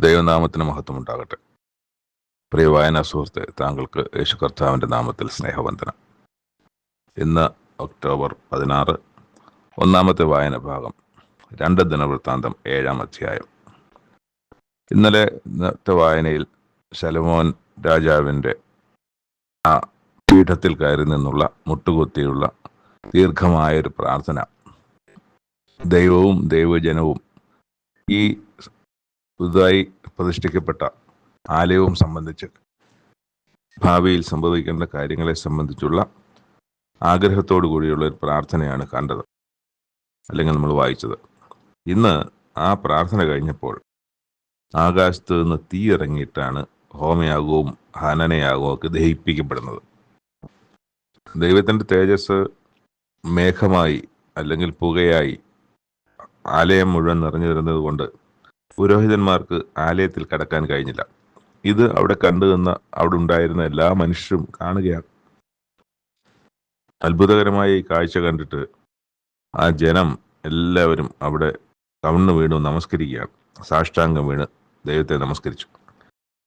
ദൈവനാമത്തിന് മഹത്വം ഉണ്ടാകട്ടെ പ്രിയ വായനാ സുഹൃത്തെ താങ്കൾക്ക് യേശു കർത്താവിന്റെ നാമത്തിൽ സ്നേഹവന്ദനം. ഇന്ന് ഒക്ടോബർ പതിനാറ് ഒന്നാമത്തെ വായന ഭാഗം രണ്ട് ദിനവൃത്താന്തം ഏഴാം അധ്യായം. ഇന്നലെ ഇന്നത്തെ വായനയിൽ ശലമോൻ രാജാവിന്റെ ആ പീഠത്തിൽ കയറി നിന്നുള്ള മുട്ടുകുത്തിയുള്ള ദീർഘമായൊരു പ്രാർത്ഥന. ദൈവവും ദൈവജനവും ഈ പുതുതായി പ്രതിഷ്ഠിക്കപ്പെട്ട ആലയവും സംബന്ധിച്ച് ഭാവിയിൽ സംഭവിക്കേണ്ട കാര്യങ്ങളെ സംബന്ധിച്ചുള്ള ആഗ്രഹത്തോടു കൂടിയുള്ള ഒരു പ്രാർത്ഥനയാണ് കണ്ടത് അല്ലെങ്കിൽ നമ്മൾ വായിച്ചത്. ഇന്ന് ആ പ്രാർത്ഥന കഴിഞ്ഞപ്പോൾ ആകാശത്ത് നിന്ന് തീ ഇറങ്ങിയിട്ടാണ് ഹോമയാഗവും ഹനനയാഗവും ഒക്കെ ദഹിപ്പിക്കപ്പെടുന്നത്. ദൈവത്തിന്റെ തേജസ് മേഘമായി അല്ലെങ്കിൽ പുകയായി ആലയം മുഴുവൻ നിറഞ്ഞു വരുന്നത് കൊണ്ട് പുരോഹിതന്മാർക്ക് ആലയത്തിൽ കടക്കാൻ കഴിഞ്ഞില്ല. ഇത് അവിടെ കണ്ടു നിന്ന അവിടെ ഉണ്ടായിരുന്ന എല്ലാ മനുഷ്യരും കാണുകയാണ്. അത്ഭുതകരമായ ഈ കാഴ്ച കണ്ടിട്ട് ആ ജനം എല്ലാവരും അവിടെ കവിണ്ണു വീണു നമസ്കരിക്കുകയാണ്. സാഷ്ടാംഗം വീണ് ദൈവത്തെ നമസ്കരിച്ചു.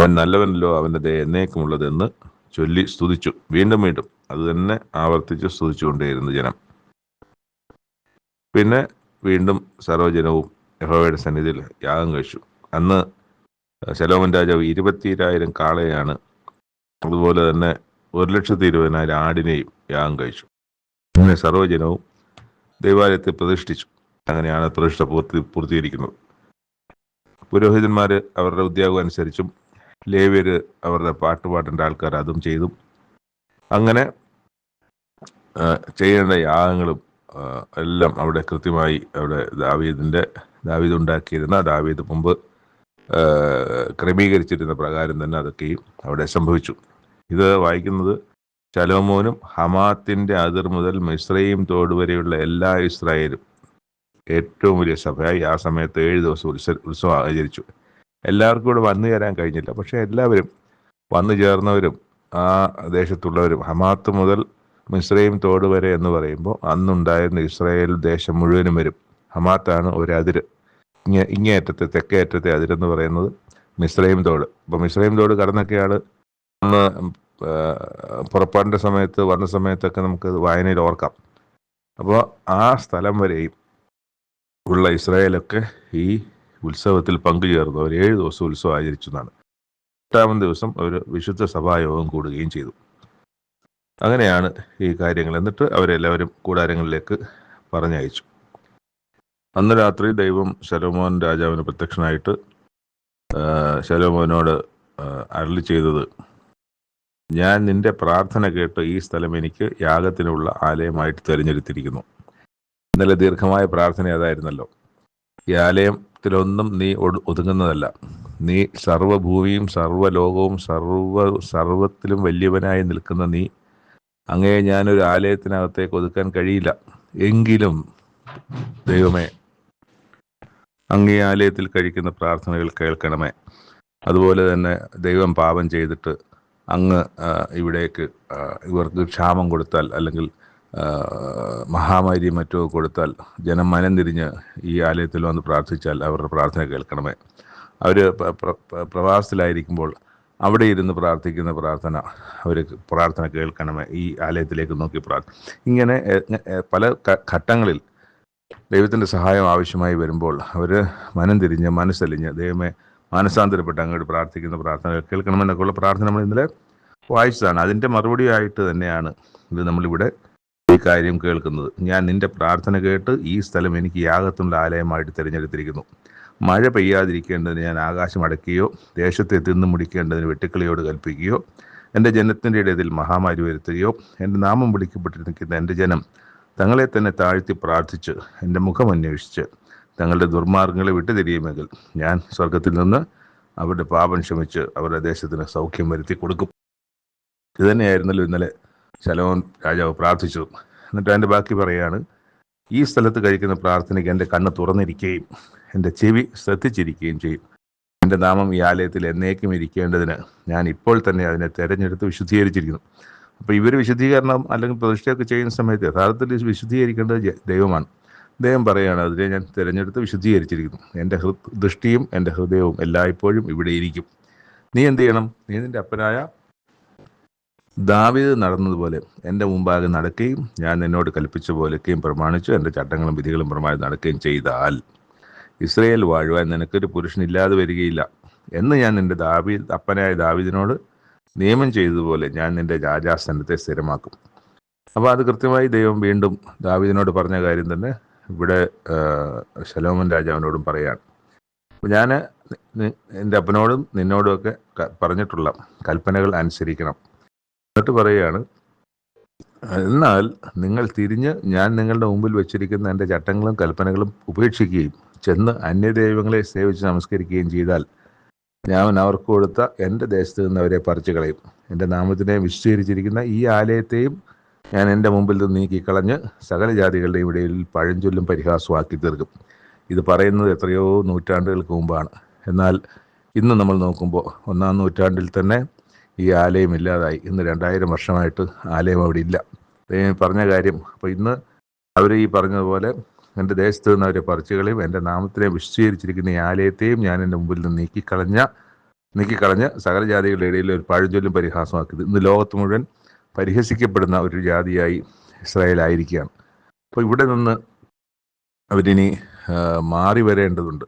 അവൻ നല്ലവനല്ലോ അവന്റെ ദയ എന്നേക്കുമുള്ളതെന്ന് ചൊല്ലി സ്തുതിച്ചു. വീണ്ടും വീണ്ടും അത് തന്നെ ആവർത്തിച്ച് സ്തുതിച്ചുകൊണ്ടേയിരുന്നു ജനം. പിന്നെ വീണ്ടും സർവജനവും യഹോവയുടെ സന്നിധിയിൽ യാഗം കഴിച്ചു. അന്ന് ശലോമൻ രാജാവ് ഇരുപത്തിരായിരം കാളയാണ് അതുപോലെ തന്നെ ഒരു ലക്ഷത്തി ഇരുപതിനായിരം ആടിനെയും യാഗം കഴിച്ചു. അങ്ങനെ സർവജനവും ദൈവാലയത്തെ പ്രതിഷ്ഠിച്ചു. അങ്ങനെയാണ് പ്രതിഷ്ഠ പൂർത്തി പൂർത്തീകരിക്കുന്നത്. പുരോഹിതന്മാർ അവരുടെ ഉദ്യോഗം അനുസരിച്ചും ലേവ്യര് അവരുടെ പാട്ട് പാടേണ്ട ആൾക്കാർ അതും ചെയ്തു. അങ്ങനെ ചെയ്യേണ്ട യാഗങ്ങളും എല്ലാം അവിടെ കൃത്യമായി അവിടെ ദാവീദിന്റെ ദാവീദ് ഉണ്ടാക്കിയിരുന്ന ദാവീദ് മുമ്പ് ക്രമീകരിച്ചിരുന്ന പ്രകാരം തന്നെ അതൊക്കെയും അവിടെ സംഭവിച്ചു. ഇത് വായിക്കുന്നത് ശലോമോനും ഹമാത്തിന്റെ അതിർ മുതൽ മിശ്രയും തോട് വരെയുള്ള എല്ലാ ഇസ്രായേലും. ഏറ്റവും വലിയ സഭയായി ആ സമയത്ത് ഏഴ് ദിവസം ഉത്സവ ഉത്സവം ആചരിച്ചു. എല്ലാവർക്കും കൂടെ വന്നു ചേരാൻ കഴിഞ്ഞില്ല. പക്ഷേ എല്ലാവരും വന്നു ചേർന്നവരും ആ ദേശത്തുള്ളവരും ഹമാത്ത് മുതൽ മിശ്രയും തോട് വരെ എന്ന് പറയുമ്പോൾ അന്നുണ്ടായിരുന്ന ഇസ്രായേൽ ദേശം മുഴുവനും വരും. ഹമാത്താണ് ഒരു അതിര്. ഇങ്ങേ അറ്റത്തെ തെക്കേ അറ്റത്തെ അതിരെന്ന് പറയുന്നത് മിശ്രയും തോട്. അപ്പോൾ മിശ്രയും തോട് കടന്നൊക്കെയാണ് അന്ന് പുറപ്പാടിന്റെ സമയത്ത് വന്ന സമയത്തൊക്കെ നമുക്ക് വായനയിൽ ഓർക്കാം. അപ്പോൾ ആ സ്ഥലം വരെയും ഉള്ള ഇസ്രായേലൊക്കെ ഈ ഉത്സവത്തിൽ പങ്കുചേർന്നു. അവർ ഏഴ് ദിവസം ഉത്സവം ആചരിച്ചു എന്നാണ് എട്ടാമത് ദിവസം അവർ വിശുദ്ധ സഭായോഗം കൂടുകയും ചെയ്തു. അങ്ങനെയാണ് ഈ കാര്യങ്ങൾ. എന്നിട്ട് അവരെല്ലാവരും കൂടാരങ്ങളിലേക്ക് പറഞ്ഞയച്ചു. അന്ന് രാത്രി ദൈവം ശലോമോൻ രാജാവിന് പ്രത്യക്ഷനായിട്ട് ശലോമോനോട് അരളി ചെയ്തത് ഞാൻ നിന്റെ പ്രാർത്ഥന കേട്ട് ഈ സ്ഥലം എനിക്ക് യാഗത്തിനുള്ള ആലയമായിട്ട് തിരഞ്ഞെടുത്തിരിക്കുന്നു. ഇന്നലെ ദീർഘമായ പ്രാർത്ഥന അതായിരുന്നല്ലോ. ഈ ആലയത്തിലൊന്നും നീ ഒതുങ്ങുന്നതല്ല. നീ സർവഭൂമിയും സർവലോകവും സർവ സർവത്തിലും വലിയവനായി നിൽക്കുന്ന നീ അങ്ങേ ഞാനൊരു ആലയത്തിനകത്തേക്ക് ഒതുക്കാൻ കഴിയില്ല. എങ്കിലും ദൈവമേ അങ്ങേ ആലയത്തിൽ കഴിക്കുന്ന പ്രാർത്ഥനകൾ കേൾക്കണമേ. അതുപോലെ തന്നെ ദൈവം പാപം ചെയ്തിട്ട് അങ്ങ് ഇവിടേക്ക് ഇവർക്ക് ക്ഷാമം കൊടുത്താൽ അല്ലെങ്കിൽ മഹാമാരി മറ്റോ കൊടുത്താൽ ജനം മനം തിരിഞ്ഞ് ഈ ആലയത്തിൽ വന്ന് പ്രാർത്ഥിച്ചാൽ അവരുടെ പ്രാർത്ഥന കേൾക്കണമേ. അവർ പ്രവാസത്തിലായിരിക്കുമ്പോൾ അവിടെ ഇരുന്ന് പ്രാർത്ഥിക്കുന്ന പ്രാർത്ഥന അവർ പ്രാർത്ഥന കേൾക്കണമേ. ഈ ആലയത്തിലേക്ക് നോക്കി പ്രാർത്ഥന ഇങ്ങനെ പല ഘട്ടങ്ങളിൽ ദൈവത്തിന്റെ സഹായം ആവശ്യമായി വരുമ്പോൾ അവർ മനം തിരിഞ്ഞ് മനസ്സലിഞ്ഞ് ദൈവമേ മാനസാന്തരപ്പെട്ട് അങ്ങോട്ട് പ്രാർത്ഥിക്കുന്ന പ്രാർത്ഥന കേൾക്കണമെന്നൊക്കെയുള്ള പ്രാർത്ഥന നമ്മൾ ഇന്നലെ വായിച്ചതാണ്. അതിന്റെ മറുപടിയായിട്ട് തന്നെയാണ് ഇത് നമ്മളിവിടെ ഈ കാര്യം കേൾക്കുന്നത്. ഞാൻ നിന്റെ പ്രാർത്ഥന കേട്ട് ഈ സ്ഥലം എനിക്ക് യാഗത്തുള്ള ആലയമായിട്ട് തിരഞ്ഞെടുത്തിരിക്കുന്നു. മഴ പെയ്യാതിരിക്കേണ്ടതിന് ഞാൻ ആകാശം അടയ്ക്കുകയോ ദേശത്തെ തിന്നു മുടിക്കേണ്ടതിന് വെട്ടുക്കിളിയോട് കൽപ്പിക്കുകയോ എന്റെ ജനത്തിന്റെ ഇടയിൽ മഹാമാരി വരുത്തുകയോ എന്റെ നാമം വിളിക്കപ്പെട്ടിരിക്കുന്ന എന്റെ ജനം തങ്ങളെ തന്നെ താഴ്ത്തി പ്രാർത്ഥിച്ച് എന്റെ മുഖം അന്വേഷിച്ച് തങ്ങളുടെ ദുർമാർഗങ്ങളെ വിട്ടുതിരിയുമെങ്കിൽ ഞാൻ സ്വർഗത്തിൽ നിന്ന് അവരുടെ പാപം ക്ഷമിച്ച് അവരുടെ ദേശത്തിന് സൗഖ്യം വരുത്തി കൊടുക്കും. ഇതുതന്നെയായിരുന്നല്ലോ ഇന്നലെ ശലോൻ രാജാവ് പ്രാർത്ഥിച്ചതും എന്നിട്ട് അതിന്റെ ബാക്കി പറയാണ് ഈ സ്ഥലത്ത് കഴിക്കുന്ന പ്രാർത്ഥനയ്ക്ക് എന്റെ കണ്ണ് തുറന്നിരിക്കുകയും എന്റെ ചെവി ശ്രദ്ധിച്ചിരിക്കുകയും ചെയ്യും. എന്റെ നാമം ഈ ആലയത്തിൽ എന്നേക്കും ഇരിക്കേണ്ടതിന് ഞാൻ ഇപ്പോൾ തന്നെ അതിനെ തിരഞ്ഞെടുത്ത് വിശുദ്ധീകരിച്ചിരിക്കുന്നു. അപ്പോൾ ഇവർ വിശുദ്ധീകരണം അല്ലെങ്കിൽ പ്രതിഷ്ഠയൊക്കെ ചെയ്യുന്ന സമയത്ത് യഥാർത്ഥത്തിൽ വിശദീകരിക്കേണ്ടത് ദൈവമാണ്. ദൈവം പറയുകയാണ് അതിനെ ഞാൻ തിരഞ്ഞെടുത്ത് വിശദീകരിച്ചിരിക്കുന്നു എന്റെ ഹൃ ദൃഷ്ടിയും എന്റെ ഹൃദയവും എല്ലായ്പ്പോഴും ഇവിടെ ഇരിക്കും. നീ എന്ത് ചെയ്യണം? നീ നിന്റെ അപ്പനായ ദാവീദ് നടന്നതുപോലെ എന്റെ മുമ്പാകെ നടക്കുകയും ഞാൻ നിന്നോട് കൽപ്പിച്ച പോലെയൊക്കെയും പ്രമാണിച്ചു. എന്റെ ചട്ടങ്ങളും വിധികളും പ്രമാണിച്ച് നടക്കുകയും ചെയ്താൽ ഇസ്രയേൽ വാഴുവാൻ നിനക്കൊരു പുരുഷനില്ലാതെ വരികയില്ല. എന്ന് ഞാൻ നിന്റെ ദാവി അപ്പനായ ദാവീദിനോട് നിയമം ചെയ്തതുപോലെ ഞാൻ നിന്റെ രാജാസ്ഥാനത്തെ സ്ഥിരമാക്കും. അപ്പോൾ അത് കൃത്യമായി ദൈവം വീണ്ടും ദാവിദിനോട് പറഞ്ഞ കാര്യം തന്നെ ഇവിടെ ശലോമൻ രാജാവിനോടും പറയാണ്. ഞാൻ എന്റെ അപ്പനോടും നിന്നോടുമൊക്കെ പറഞ്ഞിട്ടുള്ള കൽപ്പനകൾ അനുസരിക്കണം. എന്നിട്ട് പറയുകയാണ് എന്നാൽ നിങ്ങൾ തിരിഞ്ഞ് ഞാൻ നിങ്ങളുടെ മുമ്പിൽ വെച്ചിരിക്കുന്ന എന്റെ ചട്ടങ്ങളും കൽപ്പനകളും ഉപേക്ഷിക്കുകയും ചെന്ന് അന്യദൈവങ്ങളെ സേവിച്ച് നമസ്കരിക്കുകയും ചെയ്താൽ ഞാൻ അവർക്ക് കൊടുത്ത എന്റെ ദേശത്ത് നിന്ന് അവരെ പറിച്ചു കളയും. എന്റെ നാമത്തിനെ വിശദീകരിച്ചിരിക്കുന്ന ഈ ആലയത്തെയും ഞാൻ എന്റെ മുമ്പിൽ നിന്ന് നീക്കിക്കളഞ്ഞ് സകല ജാതികളുടെയും ഇടയിൽ പഴഞ്ചൊല്ലും പരിഹാസമാക്കി തീർക്കും. ഇത് പറയുന്നത് എത്രയോ നൂറ്റാണ്ടുകൾക്ക് മുമ്പാണ്. എന്നാൽ ഇന്ന് നമ്മൾ നോക്കുമ്പോൾ ഒന്നാം നൂറ്റാണ്ടിൽ തന്നെ ഈ ആലയം ഇല്ലാതായി. ഇന്ന് രണ്ടായിരം വർഷമായിട്ട് ആലയം അവിടെ ഇല്ല. പറഞ്ഞ കാര്യം അപ്പോൾ ഇന്ന് അവർ ഈ പറഞ്ഞതുപോലെ എന്റെ ദേശത്ത് നിന്ന് അവരെ പറിച്ചുകളയും എന്റെ നാമത്തിനെ വിശദീകരിച്ചിരിക്കുന്ന ഈ ആലയത്തെയും ഞാൻ എന്റെ മുമ്പിൽ നിന്ന് നീക്കിക്കളഞ്ഞ നീക്കിക്കളഞ്ഞ് സകല ജാതികളുടെ ഇടയിൽ ഒരു പഴഞ്ചൊല്ലും പരിഹാസമാക്കിയത്. ഇന്ന് ലോകത്ത് മുഴുവൻ പരിഹസിക്കപ്പെടുന്ന ഒരു ജാതിയായി ഇസ്രായേൽ ആയിരിക്കുകയാണ്. അപ്പോൾ ഇവിടെ നിന്ന് അവരിനി മാറി വരേണ്ടതുണ്ട്.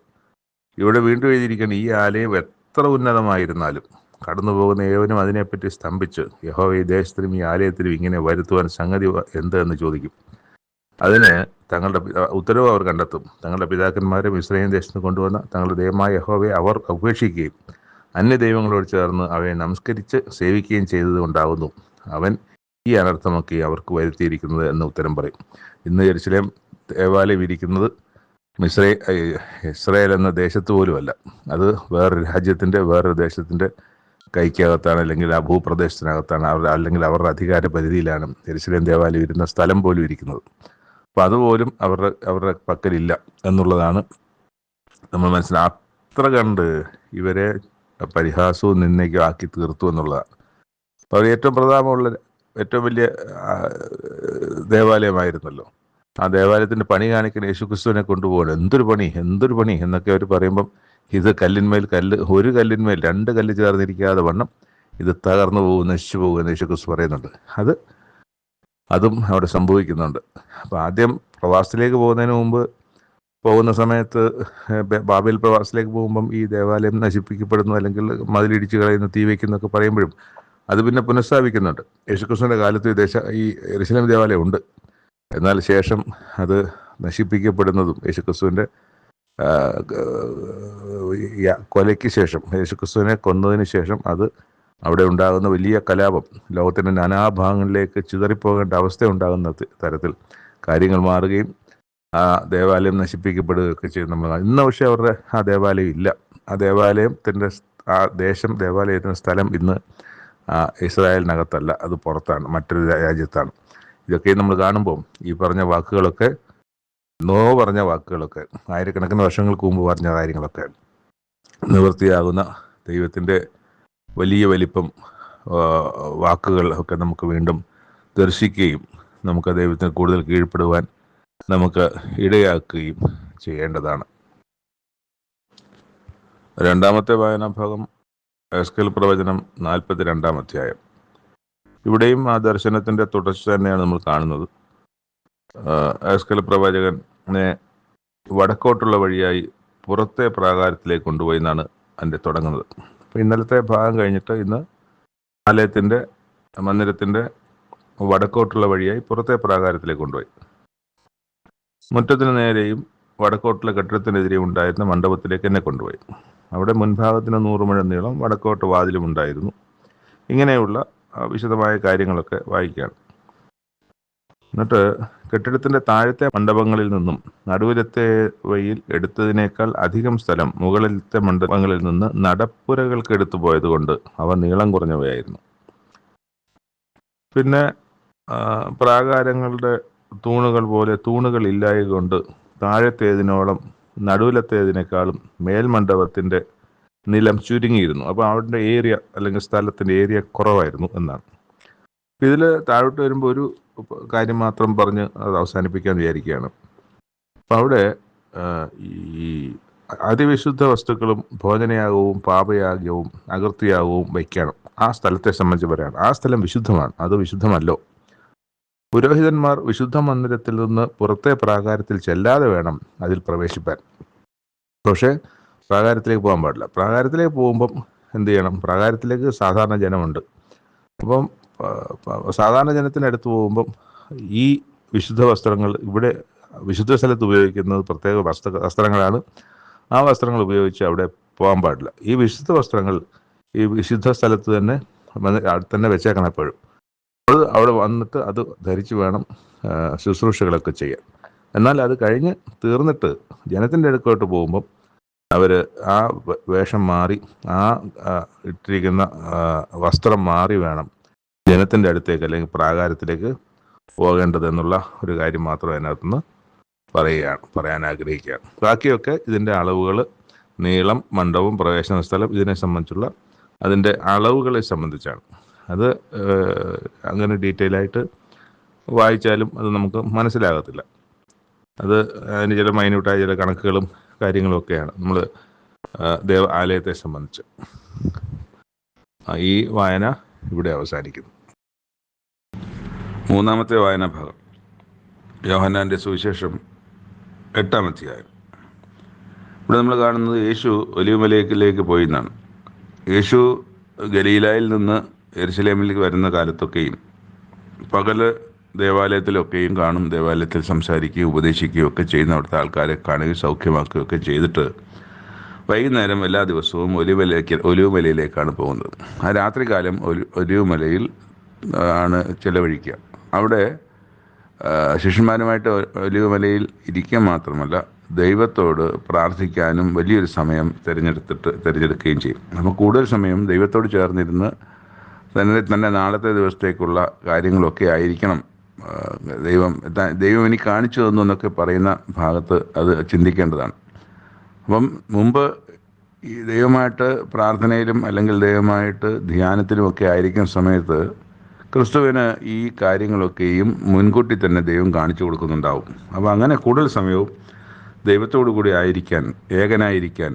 ഇവിടെ വീണ്ടും എഴുതിയിരിക്കുന്ന ഈ ആലയം എത്ര ഉന്നതമായിരുന്നാലും കടന്നു പോകുന്ന ഏവനും അതിനെപ്പറ്റി സ്തംഭിച്ച് യഹോവ ഈ ദേശത്തിനും ഈ ആലയത്തിനും ഇങ്ങനെ വരുത്തുവാൻ സംഗതി എന്ത്? എന്ന് ചോദിക്കും. അതിന് തങ്ങളുടെ ഉത്തരവ് അവർ കണ്ടെത്തും. തങ്ങളുടെ പിതാക്കന്മാരെ ഇസ്രയേൽ ദേശത്ത് കൊണ്ടുവന്ന തങ്ങളുടെ ദൈവമായ യഹോവയെ അവർ ഉപേക്ഷിക്കുകയും അന്യ ദൈവങ്ങളോട് ചേർന്ന് അവയെ നമസ്കരിച്ച് സേവിക്കുകയും ചെയ്തതുകൊണ്ടാകുന്നു അവൻ ഈ അനർത്ഥമൊക്കെ അവർക്ക് വരുത്തിയിരിക്കുന്നത് എന്ന് ഉത്തരം പറയും. ഇന്ന് ജെറുസലേം ദേവാലയം ഇരിക്കുന്നത് മിസ്രേ ഇസ്രായേൽ എന്ന ദേശത്ത് പോലുമല്ല. അത് വേറൊരു രാജ്യത്തിന്റെ വേറൊരു ദേശത്തിന്റെ കൈക്കകത്താണ് അല്ലെങ്കിൽ ആ ഭൂപ്രദേശത്തിനകത്താണ്. അവർ അല്ലെങ്കിൽ അവരുടെ അധികാര പരിധിയിലാണ് ജെറുസലേം ദേവാലയം ഇരുന്ന സ്ഥലം പോലും ഇരിക്കുന്നത്. അപ്പം അതുപോലും അവരുടെ അവരുടെ പക്കലില്ല എന്നുള്ളതാണ് നമ്മൾ മനസ്സിലാ അത്ര കണ്ട് ഇവരെ പരിഹാസവും നിന്നേക്കും ആക്കി തീർത്തു എന്നുള്ളതാണ് അവർ ഏറ്റവും പ്രധാനമുള്ള ഏറ്റവും വലിയ ദേവാലയമായിരുന്നല്ലോ. ആ ദേവാലയത്തിന്റെ പണി കാണിക്കുന്ന യേശുക്രിസ്തുവിനെ കൊണ്ടുപോകണം. എന്തൊരു പണി എന്തൊരു പണി എന്നൊക്കെ അവർ പറയുമ്പം ഇത് കല്ലിന്മേൽ കല്ല് ഒരു കല്ലിന്മേൽ രണ്ട് കല്ല് ചേർന്നിരിക്കാതെ വണ്ണം ഇത് തകർന്നു പോകും നശിച്ചു പോകും എന്ന് യേശുക്രിസ്തു പറയുന്നുണ്ട്. അത് അതും അവിടെ സംഭവിക്കുന്നുണ്ട്. അപ്പം ആദ്യം പ്രവാസത്തിലേക്ക് പോകുന്നതിന് മുമ്പ് പോകുന്ന സമയത്ത് ബാബിൽ പ്രവാസത്തിലേക്ക് പോകുമ്പം ഈ ദേവാലയം നശിപ്പിക്കപ്പെടുന്നു അല്ലെങ്കിൽ മതിലിടിച്ച് കളയുന്ന തീ വയ്ക്കുന്നൊക്കെ പറയുമ്പോഴും അത് പിന്നെ പുനഃസ്ഥാപിക്കുന്നുണ്ട്. യേശുക്രിസ്തുവിന്റെ കാലത്ത് ഈ ദേശ ഈ എരിശലം ദേവാലയം ഉണ്ട്. എന്നാൽ ശേഷം അത് നശിപ്പിക്കപ്പെടുന്നതും യേശുക്രിസ്തുവിന്റെ കൊലയ്ക്ക് ശേഷം യേശുക്രിസ്തുവിനെ കൊന്നതിന് ശേഷം അത് അവിടെ ഉണ്ടാകുന്ന വലിയ കലാപം ലോകത്തിന്റെ നാനാഭാഗങ്ങളിലേക്ക് ചിതറിപ്പോകേണ്ട അവസ്ഥ ഉണ്ടാകുന്ന തരത്തിൽ കാര്യങ്ങൾ മാറുകയും ആ ദേവാലയം നശിപ്പിക്കപ്പെടുകയൊക്കെ ചെയ്യും നമ്മൾ. ഇന്ന് പക്ഷേ അവരുടെ ആ ദേവാലയം ഇല്ല. ആ ദേവാലയത്തിന്റെ ആ ദേശം ദേവാലയത്തിന്റെ സ്ഥലം ഇന്ന് ഇസ്രായേലിനകത്തല്ല. അത് പുറത്താണ് മറ്റൊരു രാജ്യത്താണ്. ഇതൊക്കെ നമ്മൾ കാണുമ്പോൾ ഈ പറഞ്ഞ വാക്കുകളൊക്കെ നോ പറഞ്ഞ വാക്കുകളൊക്കെ ആയിരക്കണക്കിന് വർഷങ്ങൾക്ക് മുമ്പ് പറഞ്ഞ കാര്യങ്ങളൊക്കെ നിവൃത്തിയാകുന്ന ദൈവത്തിന്റെ വലിയ വലിപ്പം വാക്കുകൾ ഒക്കെ നമുക്ക് വീണ്ടും ദർശിക്കുകയും നമുക്ക് ദൈവത്തിന് കൂടുതൽ കീഴ്പ്പെടുവാൻ നമുക്ക് ഇടയാക്കുകയും ചെയ്യേണ്ടതാണ്. രണ്ടാമത്തെ വായനാഭാഗം എസ്കൽ പ്രവചനം നാൽപ്പത്തി രണ്ടാം അധ്യായം. ഇവിടെയും ആ ദർശനത്തിന്റെ തുടർച്ച തന്നെയാണ് നമ്മൾ കാണുന്നത്. എസ്കൽ പ്രവാചകനെ വടക്കോട്ടുള്ള വഴിയായി പുറത്തെ പ്രാകാരത്തിലേക്ക് കൊണ്ടുപോയി എന്നാണ് അതിന്റെ തുടങ്ങുന്നത്. അപ്പോൾ ഇന്നലത്തെ ഭാഗം കഴിഞ്ഞിട്ട് ഇന്ന് ആലയത്തിന്റെ മന്ദിരത്തിന്റെ വടക്കോട്ടുള്ള വഴിയായി പുറത്തെ പ്രാകാരത്തിലേക്ക് കൊണ്ടുപോയി. മുറ്റത്തിന് നേരെയും വടക്കോട്ടുള്ള കെട്ടിടത്തിനെതിരെ ഉണ്ടായിരുന്ന മണ്ഡപത്തിലേക്ക് എന്നെ കൊണ്ടുപോയി. അവിടെ മുൻഭാഗത്തിന് നൂറ് മുഴ നീളം വടക്കോട്ട് വാതിലും ഉണ്ടായിരുന്നു. ഇങ്ങനെയുള്ള വിശദമായ കാര്യങ്ങളൊക്കെ വായിക്കുകയാണ്. എന്നിട്ട് കെട്ടിടത്തിന്റെ താഴത്തെ മണ്ഡപങ്ങളിൽ നിന്നും നടുവിലത്തെ വഴിയിൽ എടുത്തതിനേക്കാൾ അധികം സ്ഥലം മുകളിലത്തെ മണ്ഡപങ്ങളിൽ നിന്ന് നടപ്പുരകൾക്ക് എടുത്തു പോയതുകൊണ്ട് അവ നീളം കുറഞ്ഞവയായിരുന്നു. പിന്നെ പ്രാകാരങ്ങളുടെ തൂണുകൾ പോലെ തൂണുകൾ ഇല്ലായതുകൊണ്ട് താഴത്തേതിനോളം നടുവിലത്തേതിനേക്കാളും മേൽമണ്ഡപത്തിന്റെ നിലം ചുരുങ്ങിയിരുന്നു. അപ്പോൾ അവരുടെ ഏരിയ അല്ലെങ്കിൽ സ്ഥലത്തിന്റെ ഏരിയ കുറവായിരുന്നു എന്നാണ്. ഇതിൽ താഴോട്ട് വരുമ്പോൾ ഒരു കാര്യം മാത്രം പറഞ്ഞ് അത് അവസാനിപ്പിക്കാൻ വിചാരിക്കുകയാണ്. അപ്പം അവിടെ ഈ അതിവിശുദ്ധ വസ്തുക്കളും ഭോജനയാഗവും പാപയാഗവും അകൃത്യയാഗവും വയ്ക്കണം. ആ സ്ഥലത്തെ സംബന്ധിച്ച് പറയാണ്. ആ സ്ഥലം വിശുദ്ധമാണ്. അത് വിശുദ്ധമല്ലോ. പുരോഹിതന്മാർ വിശുദ്ധ മന്ദിരത്തിൽ നിന്ന് പുറത്തെ പ്രാകാരത്തിൽ ചെല്ലാതെ വേണം അതിൽ പ്രവേശിപ്പാൻ. പക്ഷേ പ്രാകാരത്തിലേക്ക് പോകാൻ പാടില്ല. പ്രാകാരത്തിലേക്ക് പോകുമ്പം എന്ത് ചെയ്യണം? പ്രാകാരത്തിലേക്ക് സാധാരണ ജനമുണ്ട്. അപ്പം സാധാരണ ജനത്തിനടുത്ത് പോകുമ്പം ഈ വിശുദ്ധ വസ്ത്രങ്ങൾ ഇവിടെ വിശുദ്ധ സ്ഥലത്ത് ഉപയോഗിക്കുന്നത് പ്രത്യേക വസ്ത്ര വസ്ത്രങ്ങളാണ്. ആ വസ്ത്രങ്ങൾ ഉപയോഗിച്ച് അവിടെ പോകാൻ പാടില്ല. ഈ വിശുദ്ധ വസ്ത്രങ്ങൾ ഈ വിശുദ്ധ സ്ഥലത്ത് തന്നെ തന്നെ വെച്ചേക്കണം എപ്പോഴും. അത് അവിടെ വന്നിട്ട് അത് ധരിച്ച് വേണം ശുശ്രൂഷകളൊക്കെ ചെയ്യാൻ. എന്നാൽ അത് കഴിഞ്ഞ് തീർന്നിട്ട് ജനത്തിന്റെ അടുക്കോട്ട് പോകുമ്പം അവർ ആ വേഷം മാറി ആ ഇട്ടിരിക്കുന്ന വസ്ത്രം മാറി വേണം ജനത്തിന്റെ അടുത്തേക്ക് അല്ലെങ്കിൽ പ്രാകാരത്തിലേക്ക് പോകേണ്ടത് എന്നുള്ള ഒരു കാര്യം മാത്രം അതിനകത്തുനിന്ന് പറയുകയാണ് പറയാൻ ആഗ്രഹിക്കുകയാണ് ബാക്കിയൊക്കെ ഇതിന്റെ അളവുകൾ നീളം മണ്ഡപം പ്രവേശന സ്ഥലം ഇതിനെ സംബന്ധിച്ചുള്ള അതിന്റെ അളവുകളെ സംബന്ധിച്ചാണ്. അത് അങ്ങനെ ഡീറ്റെയിൽ ആയിട്ട് വായിച്ചാലും അത് നമുക്ക് മനസ്സിലാകത്തില്ല. അത് അതിന് ചില മൈന്യൂട്ടായ ചില കണക്കുകളും കാര്യങ്ങളും ഒക്കെയാണ് നമ്മൾ ദേവ ആലയത്തെ സംബന്ധിച്ച്. ഈ വായന ഇവിടെ അവസാനിക്കുന്നു. മൂന്നാമത്തെ വായനാ ഭാഗം യോഹന്നാന്റെ സുവിശേഷം എട്ടാം അധ്യായം. ഇവിടെ നമ്മൾ കാണുന്നത് യേശു ഒലിവുമലയിലേക്ക് പോയി എന്നാണ്. യേശു ഗലീലായിൽ നിന്ന് എരുസലേമിലേക്ക് വരുന്ന കാലത്തൊക്കെയും പകൽ ദേവാലയത്തിലൊക്കെയും കാണും ദേവാലയത്തിൽ സംസാരിക്കുകയും ഉപദേശിക്കുകയും ഒക്കെ ചെയ്യുന്ന അവിടുത്തെ ആൾക്കാരെ കാണുകയും സൗഖ്യമാക്കുകയൊക്കെ ചെയ്തിട്ട് വൈകുന്നേരം എല്ലാ ദിവസവും ഒലിവലയ്ക്ക് ഒലിവുമലയിലേക്കാണ് പോകുന്നത്. ആ രാത്രികാലം ഒലി ഒലിവുമലയിൽ ആണ് ചെലവഴിക്കുക. അവിടെ ശിഷ്യന്മാരുമായിട്ട് ഒലിവുമലയിൽ ഇരിക്കാൻ മാത്രമല്ല ദൈവത്തോട് പ്രാർത്ഥിക്കാനും വലിയൊരു സമയം തിരഞ്ഞെടുത്തിട്ട് തിരഞ്ഞെടുക്കുകയും ചെയ്യും. അപ്പോൾ കൂടുതൽ സമയം ദൈവത്തോട് ചേർന്നിരുന്ന് തന്നെ തന്നെ നാളത്തെ ദിവസത്തേക്കുള്ള കാര്യങ്ങളൊക്കെ ആയിരിക്കണം. ദൈവം ദൈവം എനിക്ക് കാണിച്ചു തന്നു എന്നൊക്കെ പറയുന്ന ഭാഗത്ത് അത് ചിന്തിക്കേണ്ടതാണ്. അപ്പം മുമ്പ് ഈ ദൈവമായിട്ട് പ്രാർത്ഥനയിലും അല്ലെങ്കിൽ ദൈവമായിട്ട് ധ്യാനത്തിലുമൊക്കെ ആയിരിക്കുന്ന സമയത്ത് ക്രിസ്തുവിന് ഈ കാര്യങ്ങളൊക്കെയും മുൻകൂട്ടി തന്നെ ദൈവം കാണിച്ചു കൊടുക്കുന്നുണ്ടാവും. അപ്പോൾ അങ്ങനെ കൂടുതൽ സമയവും ദൈവത്തോടു കൂടി ആയിരിക്കാൻ ഏകനായിരിക്കാൻ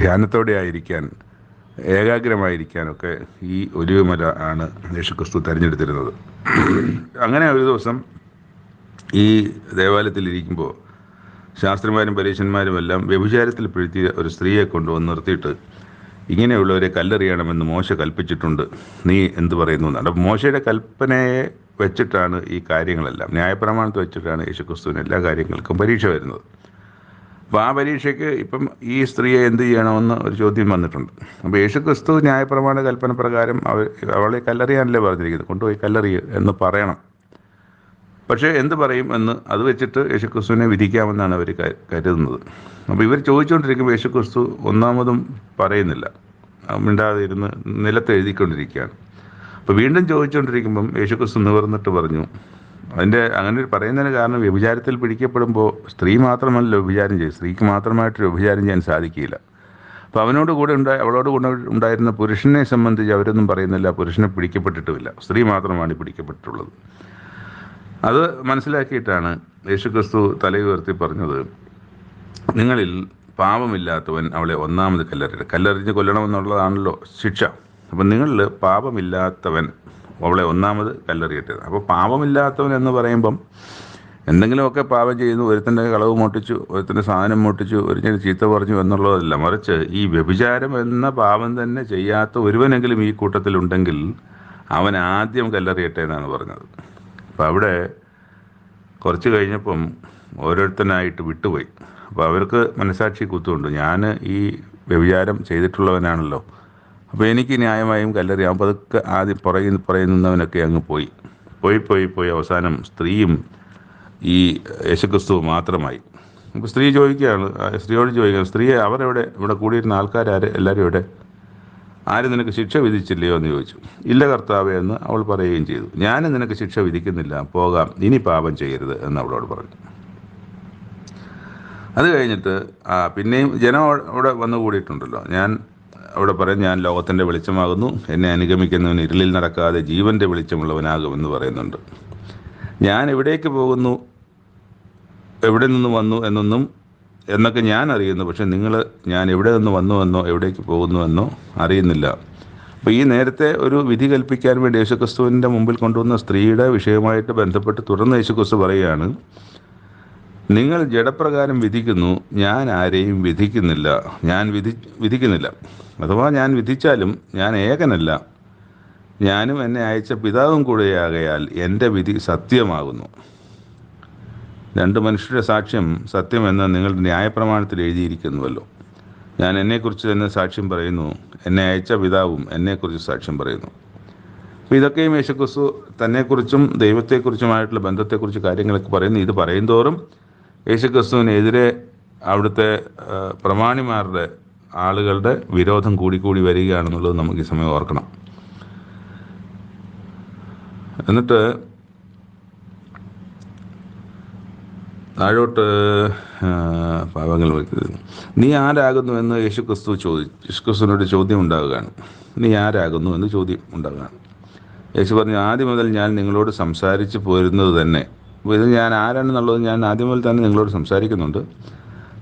ധ്യാനത്തോടെ ആയിരിക്കാൻ ഏകാഗ്രമായിരിക്കാനൊക്കെ ഈ ഒലിവുമല ആണ് യേശുക്രിസ്തു തിരഞ്ഞെടുത്തിരുന്നത്. അങ്ങനെ ഒരു ദിവസം ഈ ദേവാലയത്തിലിരിക്കുമ്പോൾ ശാസ്ത്രന്മാരും പരീക്ഷന്മാരും എല്ലാം വ്യഭിചാരത്തിൽ പിഴുത്തിയ ഒരു സ്ത്രീയെ കൊണ്ടുവന്ന് നിർത്തിയിട്ട് ഇങ്ങനെയുള്ളവരെ കല്ലെറിയണമെന്ന് മോശ കൽപ്പിച്ചിട്ടുണ്ട്. നീ എന്ത് പറയുന്നു? എന്നാണ് മോശയുടെ കൽപ്പനയെ വെച്ചിട്ടാണ് ഈ കാര്യങ്ങളെല്ലാം. ന്യായപ്രമാണത്തെ വെച്ചിട്ടാണ് യേശുക്രിസ്തുവിന് എല്ലാ കാര്യങ്ങൾക്കും പരീക്ഷ വരുന്നത്. അപ്പോൾ ആ പരീക്ഷയ്ക്ക് ഇപ്പം ഈ സ്ത്രീയെ എന്ത് ചെയ്യണമെന്ന് ഒരു ചോദ്യം വന്നിട്ടുണ്ട്. അപ്പോൾ യേശുക്രിസ്തു ന്യായപ്രമാണ കൽപ്പന പ്രകാരം അവർ അവളെ കല്ലെറിയാനല്ലേ പറഞ്ഞിരിക്കുന്നത്? കൊണ്ടുപോയി കല്ലെറിയ എന്ന് പറയണം. പക്ഷേ എന്ത് പറയും എന്ന് അത് വെച്ചിട്ട് യേശുക്രിസ്തുവിനെ വിധിക്കാമെന്നാണ് അവർ കരുതുന്നത്. അപ്പോൾ ഇവർ ചോദിച്ചുകൊണ്ടിരിക്കുമ്പോൾ യേശുക്രിസ്തു ഒന്നാമതും പറയുന്നില്ല. മിണ്ടാതെ ഇരുന്ന് നിലത്ത് എഴുതിക്കൊണ്ടിരിക്കുകയാണ്. അപ്പോൾ വീണ്ടും ചോദിച്ചുകൊണ്ടിരിക്കുമ്പം യേശുക്രിസ്തു നിവർന്നിട്ട് പറഞ്ഞു അതിന്റെ അങ്ങനെ പറയുന്നതിന് കാരണം വ്യഭിചാരത്തിൽ പിടിക്കപ്പെടുമ്പോൾ സ്ത്രീ മാത്രമല്ല വ്യഭിചാരം ചെയ്യും. സ്ത്രീക്ക് മാത്രമായിട്ട് വ്യഭിചാരം ചെയ്യാൻ സാധിക്കില്ല. അപ്പോൾ അവനോട് കൂടെ ഉണ്ടായ അവളോട് കൂടെ ഉണ്ടായിരുന്ന പുരുഷനെ സംബന്ധിച്ച് അവരൊന്നും പറയുന്നില്ല. പുരുഷനെ പിടിക്കപ്പെട്ടിട്ടുമില്ല. സ്ത്രീ മാത്രമാണ് പിടിക്കപ്പെട്ടിട്ടുള്ളത്. അത് മനസ്സിലാക്കിയിട്ടാണ് യേശുക്രിസ്തു തലയുയർത്തി പറഞ്ഞത്. നിങ്ങളിൽ പാപമില്ലാത്തവൻ അവളെ ഒന്നാമത് കല്ലെറിയട്ടെ. കല്ലെറിഞ്ഞ് കൊല്ലണമെന്നുള്ളതാണല്ലോ ശിക്ഷ. അപ്പം നിങ്ങളിൽ പാപമില്ലാത്തവൻ അവളെ ഒന്നാമത് കല്ലെറിയട്ടെ. അപ്പോൾ പാപമില്ലാത്തവൻ എന്ന് പറയുമ്പം എന്തെങ്കിലുമൊക്കെ പാപം ചെയ്യുന്നു ഒരുത്തന്റെ കളവ് മോട്ടിച്ചു ഒരുത്തന്റെ സാധനം മോട്ടിച്ചു ഒരുത്തന്റെ ചീത്ത പറഞ്ഞു എന്നുള്ളതല്ല. മറിച്ച് ഈ വ്യഭിചാരം എന്ന പാപം തന്നെ ചെയ്യാത്ത ഒരുവനെങ്കിലും ഈ കൂട്ടത്തിലുണ്ടെങ്കിൽ അവൻ ആദ്യം കല്ലെറിയട്ടെ എന്നാണ് പറഞ്ഞത്. അപ്പം അവിടെ കുറച്ച് കഴിഞ്ഞപ്പം ഓരോരുത്തനായിട്ട് വിട്ടുപോയി. അപ്പോൾ അവർക്ക് മനസാക്ഷി കുത്തുണ്ട് ഞാൻ ഈ വ്യഭിചാരം ചെയ്തിട്ടുള്ളവനാണല്ലോ. അപ്പോൾ എനിക്ക് ന്യായമായും കല്ലെറിയാം. അതൊക്കെ ആദ്യം പുറകിൽ പറയുന്നവനൊക്കെ അങ്ങ് പോയി. പോയി പോയി പോയി. അവസാനം സ്ത്രീയും ഈ യേശുക്രിസ്തു മാത്രമായി. അപ്പോൾ സ്ത്രീ ചോദിക്കുകയാണ് സ്ത്രീയോട് ചോദിക്കുകയാണ് സ്ത്രീയെ അവരെവിടെ? ഇവിടെ കൂടിയിരുന്ന ആൾക്കാരെ എല്ലാവരും എവിടെ? ആരും നിനക്ക് ശിക്ഷ വിധിച്ചില്ലയോ എന്ന് ചോദിച്ചു. ഇല്ല കർത്താവേ എന്ന് അവൾ പറയുകയും ചെയ്തു. ഞാനും നിനക്ക് ശിക്ഷ വിധിക്കുന്നില്ല. പോകാം. ഇനി പാപം ചെയ്യരുത് എന്ന് അവളോട് പറഞ്ഞു. അത് കഴിഞ്ഞിട്ട് പിന്നെയും ജനം അവിടെ വന്നു കൂടിയിട്ടുണ്ടല്ലോ. ഞാൻ അവിടെ പറയും ഞാൻ ലോകത്തിന്റെ വെളിച്ചമാകുന്നു. എന്നെ അനുഗമിക്കുന്നവൻ ഇരുളിൽ നടക്കാതെ ജീവന്റെ വെളിച്ചമുള്ളവനാകുമെന്ന് പറയുന്നുണ്ട്. ഞാൻ എവിടേക്ക് പോകുന്നു? എവിടെ നിന്ന് വന്നു എന്നൊന്നും എന്നൊക്കെ ഞാൻ അറിയുന്നു. പക്ഷെ നിങ്ങൾ ഞാൻ എവിടെ നിന്ന് വന്നുവെന്നോ എവിടേക്ക് പോകുന്നുവെന്നോ അറിയുന്നില്ല. അപ്പോൾ ഈ നേരത്തെ ഒരു വിധി കൽപ്പിക്കാൻ വേണ്ടി യേശുക്രിസ്തുവിന്റെ മുമ്പിൽ കൊണ്ടുവന്ന സ്ത്രീയുടെ വിഷയമായിട്ട് ബന്ധപ്പെട്ട് തുടർന്ന് യേശുക്രിസ്തു പറയുകയാണ് നിങ്ങൾ ജഡപ്രകാരം വിധിക്കുന്നു ഞാൻ ആരെയും വിധിക്കുന്നില്ല. ഞാൻ വിധി വിധിക്കുന്നില്ല. അഥവാ ഞാൻ വിധിച്ചാലും ഞാൻ ഏകനല്ല. ഞാനും എന്നെ അയച്ച പിതാവും കൂടെയാകയാൽ എന്റെ വിധി സത്യമാകുന്നു. രണ്ട് മനുഷ്യരുടെ സാക്ഷ്യം സത്യമെന്ന് നിങ്ങളുടെ ന്യായപ്രമാണത്തിൽ എഴുതിയിരിക്കുന്നുവല്ലോ. ഞാൻ എന്നെക്കുറിച്ച് തന്നെ സാക്ഷ്യം പറയുന്നു. എന്നെ അയച്ച പിതാവും എന്നെക്കുറിച്ച് സാക്ഷ്യം പറയുന്നു. അപ്പോൾ ഇതൊക്കെയും യേശുക്രിസ്തു തന്നെക്കുറിച്ചും ദൈവത്തെക്കുറിച്ചുമായിട്ടുള്ള ബന്ധത്തെക്കുറിച്ച് കാര്യങ്ങളൊക്കെ പറയുന്നു. ഇത് പറയും തോറും യേശുക്രിസ്തുവിനെതിരെ അവിടുത്തെ പ്രമാണിമാരുടെ ആളുകളുടെ വിരോധം കൂടിക്കൂടി വരികയാണെന്നുള്ളത് നമുക്ക് ഈ സമയം ഓർക്കണം. എന്നിട്ട് താഴോട്ട് പാവങ്ങൾ വയ്ക്കുന്നത് നീ ആരാകുന്നു എന്ന് യേശു ക്രിസ്തു ചോദി യേശു ക്രിസ്തുവിനോട് ചോദ്യം ഉണ്ടാവുകയാണ് നീ ആരാകുന്നു എന്ന് ചോദ്യം ഉണ്ടാവുകയാണ് യേശു പറഞ്ഞു ആദ്യം മുതൽ ഞാൻ നിങ്ങളോട് സംസാരിച്ച് പോരുന്നത് തന്നെ. ഇത് ഞാൻ ആരാണെന്നുള്ളത് ഞാൻ ആദ്യം മുതൽ തന്നെ നിങ്ങളോട് സംസാരിക്കുന്നുണ്ട്.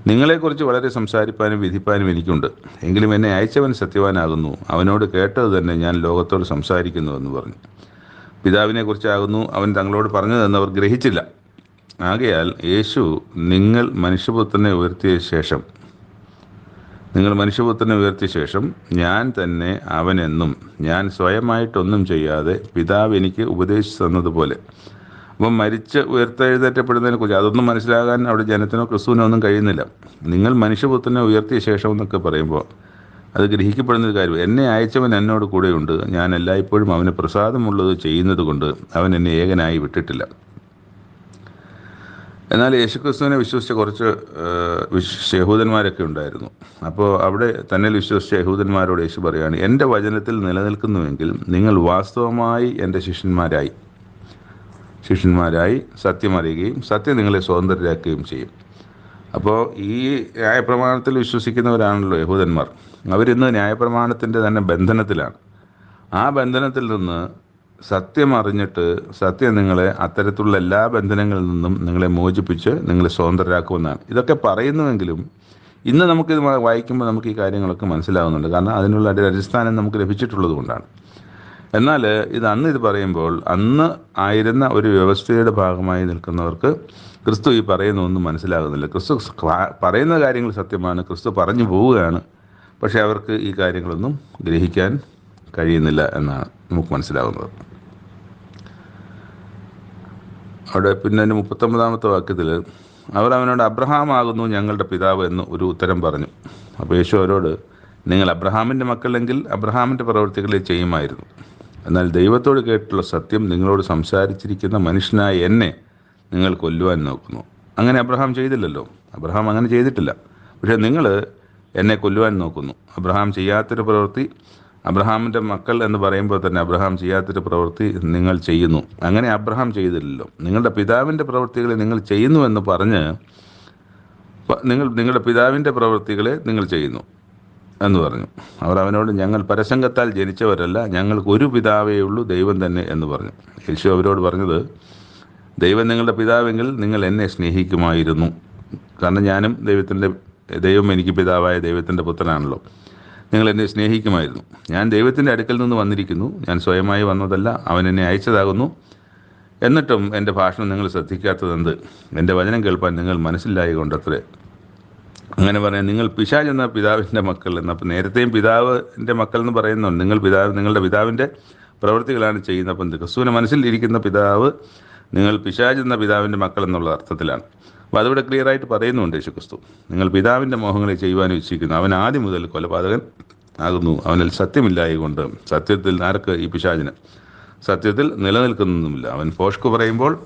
നിങ്ങളെക്കുറിച്ച് വളരെ സംസാരിപ്പാനും വിധിപ്പാനും എനിക്കുണ്ട്. എങ്കിലും എന്നെ അയച്ചവൻ സത്യവാനാകുന്നു. അവനോട് കേട്ടത് തന്നെ ഞാൻ ലോകത്തോട് സംസാരിക്കുന്നു എന്ന് പറഞ്ഞു. പിതാവിനെക്കുറിച്ചാകുന്നു അവൻ തങ്ങളോട് പറഞ്ഞതെന്ന് അവർ ഗ്രഹിച്ചില്ല. ആകയാൽ യേശു നിങ്ങൾ മനുഷ്യപുത്രനെ ഉയർത്തിയ ശേഷം നിങ്ങൾ മനുഷ്യപുത്രനെ ഉയർത്തിയ ശേഷം ഞാൻ തന്നെ അവനെന്നും ഞാൻ സ്വയമായിട്ടൊന്നും ചെയ്യാതെ പിതാവ് എനിക്ക് ഉപദേശിച്ചു തന്നതുപോലെ. അപ്പം മരിച്ച് ഉയർത്തെഴുതേറ്റപ്പെടുന്നതിനെ കുറിച്ച് അതൊന്നും മനസ്സിലാകാൻ അവിടെ ജനത്തിനോ ക്രിസ്തുവിനോ ഒന്നും കഴിയുന്നില്ല. നിങ്ങൾ മനുഷ്യപുത്രനെ ഉയർത്തിയ ശേഷം എന്നൊക്കെ പറയുമ്പോൾ അത് ഗ്രഹിക്കപ്പെടുന്ന ഒരു കാര്യം. എന്നെ അയച്ചവൻ എന്നോട് കൂടെയുണ്ട്. ഞാൻ എല്ലായ്പ്പോഴും അവന് പ്രസാദമുള്ളത് ചെയ്യുന്നത് കൊണ്ട് അവൻ എന്നെ ഏകനായി വിട്ടിട്ടില്ല. എന്നാൽ യേശുക്രിസ്തുവിനെ വിശ്വസിച്ച കുറച്ച് യഹൂദന്മാരൊക്കെ ഉണ്ടായിരുന്നു. അപ്പോൾ അവിടെ തന്നെ വിശ്വസിച്ച യഹൂദന്മാരോട് യേശു പറയുകയാണ് എന്റെ വചനത്തിൽ നിലനിൽക്കുന്നുവെങ്കിൽ നിങ്ങൾ വാസ്തവമായി എന്റെ ശിഷ്യന്മാരായി ശിഷ്യന്മാരായി സത്യം അറിയുകയും സത്യം നിങ്ങളെ സ്വതന്ത്രരാക്കുകയും ചെയ്യും. അപ്പോൾ ഈ ന്യായപ്രമാണത്തിൽ വിശ്വസിക്കുന്നവരാണല്ലോ യഹൂദന്മാർ. അവരിന്ന് ന്യായപ്രമാണത്തിന്റെ തന്നെ ബന്ധനത്തിലാണ്. ആ ബന്ധനത്തിൽ നിന്ന് സത്യം അറിഞ്ഞിട്ട് സത്യം നിങ്ങളെ അത്തരത്തിലുള്ള എല്ലാ ബന്ധനങ്ങളിൽ നിന്നും നിങ്ങളെ മോചിപ്പിച്ച് നിങ്ങളെ സ്വതന്ത്രരാക്കുമെന്നാണ്. ഇതൊക്കെ പറയുന്നുവെങ്കിലും ഇന്ന് നമുക്കിത് വായിക്കുമ്പോൾ നമുക്ക് ഈ കാര്യങ്ങളൊക്കെ മനസ്സിലാവുന്നുണ്ട്. കാരണം അതിനുള്ള ഒരു അടിസ്ഥാനം നമുക്ക് ലഭിച്ചിട്ടുള്ളത് കൊണ്ടാണ്. എന്നാൽ ഇത് അന്ന് ഇത് പറയുമ്പോൾ അന്ന് ആയിരുന്ന ഒരു വ്യവസ്ഥയുടെ ഭാഗമായി നിൽക്കുന്നവർക്ക് ക്രിസ്തു ഈ പറയുന്ന ഒന്നും മനസ്സിലാകുന്നില്ല. ക്രിസ്തു പറയുന്ന കാര്യങ്ങൾ സത്യമാണ്. ക്രിസ്തു പറഞ്ഞു പോവുകയാണ്. പക്ഷേ അവർക്ക് ഈ കാര്യങ്ങളൊന്നും ഗ്രഹിക്കാൻ കഴിയുന്നില്ല എന്നാണ് നമുക്ക് മനസ്സിലാകുന്നത് അവിടെ പിന്നെ മുപ്പത്തൊമ്പതാമത്തെ വാക്യത്തിൽ അവർ അവനോട് അബ്രഹാം ആകുന്നു ഞങ്ങളുടെ പിതാവ് എന്ന് ഒരു ഉത്തരം പറഞ്ഞു. അപ്പോൾ യേശു അവരോട് നിങ്ങൾ അബ്രഹാമിന്റെ മക്കളെങ്കിൽ അബ്രഹാമിന്റെ പ്രവർത്തികളെ ചെയ്യുമായിരുന്നു. എന്നാൽ ദൈവത്തോട് കേട്ടുള്ള സത്യം നിങ്ങളോട് സംസാരിച്ചിരിക്കുന്ന മനുഷ്യനായ എന്നെ നിങ്ങൾ കൊല്ലുവാൻ നോക്കുന്നു. അങ്ങനെ അബ്രഹാം ചെയ്തില്ലല്ലോ. അബ്രഹാം അങ്ങനെ ചെയ്തിട്ടില്ല. പക്ഷേ നിങ്ങൾ എന്നെ കൊല്ലുവാൻ നോക്കുന്നു. അബ്രഹാം ചെയ്യാത്തൊരു പ്രവൃത്തി അബ്രഹാമിന്റെ മക്കൾ എന്ന് പറയുമ്പോൾ തന്നെ അബ്രഹാം ചെയ്യാത്തൊരു പ്രവൃത്തി നിങ്ങൾ ചെയ്യുന്നു. അങ്ങനെ അബ്രഹാം ചെയ്തില്ലല്ലോ. നിങ്ങളുടെ പിതാവിന്റെ പ്രവൃത്തികളെ നിങ്ങൾ ചെയ്യുന്നു എന്ന് പറഞ്ഞ് നിങ്ങൾ നിങ്ങളുടെ പിതാവിന്റെ പ്രവൃത്തികളെ നിങ്ങൾ ചെയ്യുന്നു എന്ന് പറഞ്ഞു. അവർ അവനോട് ഞങ്ങൾ പരസംഗത്താൽ ജനിച്ചവരല്ല ഞങ്ങൾക്ക് ഒരു പിതാവേ ഉള്ളൂ ദൈവം തന്നെ എന്ന് പറഞ്ഞു. യേശു അവരോട് പറഞ്ഞത് ദൈവം നിങ്ങളുടെ പിതാവെങ്കിൽ നിങ്ങൾ എന്നെ സ്നേഹിക്കുമായിരുന്നു. കാരണം ഞാനും ദൈവത്തിന്റെ ദൈവം എനിക്ക് പിതാവായ ദൈവത്തിന്റെ പുത്രനാണല്ലോ. നിങ്ങൾ എന്നെ സ്നേഹിക്കുമായിരുന്നു. ഞാൻ ദൈവത്തിന്റെ അടുക്കൽ നിന്ന് വന്നിരിക്കുന്നു. ഞാൻ സ്വയമായി വന്നതല്ല അവൻ എന്നെ അയച്ചതാകുന്നു. എന്നിട്ടും എന്റെ ഭാഷണം നിങ്ങൾ ശ്രദ്ധിക്കാത്തതെന്ത്? എന്റെ വചനം കേൾപ്പാൻ നിങ്ങൾ മനസ്സിലായി കൊണ്ടത്രേ അങ്ങനെ പറയാം നിങ്ങൾ പിശാജ് എന്ന പിതാവിന്റെ മക്കൾ എന്ന് അപ്പം നേരത്തെയും പിതാവിന്റെ മക്കൾ എന്ന് പറയുന്നുണ്ട്. നിങ്ങൾ പിതാവ് നിങ്ങളുടെ പിതാവിന്റെ പ്രവൃത്തികളാണ് ചെയ്യുന്നത്. അപ്പം ക്രിസ്തുവിന്റെ മനസ്സിൽ ഇരിക്കുന്ന പിതാവ് നിങ്ങൾ പിശാജ് എന്ന പിതാവിന്റെ മക്കൾ എന്നുള്ള അർത്ഥത്തിലാണ്. അപ്പോൾ അതിവിടെ ക്ലിയറായിട്ട് പറയുന്നുണ്ട് യേശുക്രിസ്തു. നിങ്ങൾ പിതാവിന്റെ മോഹങ്ങളെ ചെയ്യുവാൻ ഇച്ഛിക്കുന്നു. അവൻ ആദ്യം മുതൽ കൊലപാതകൻ ആകുന്നു. അവനിൽ സത്യമില്ലായകൊണ്ട് സത്യത്തിൽ ആർക്ക്? ഈ പിശാചിന്. സത്യത്തിൽ നിലനിൽക്കുന്നൊന്നുമില്ല അവൻ പോഷ്ക് പറയുമ്പോൾ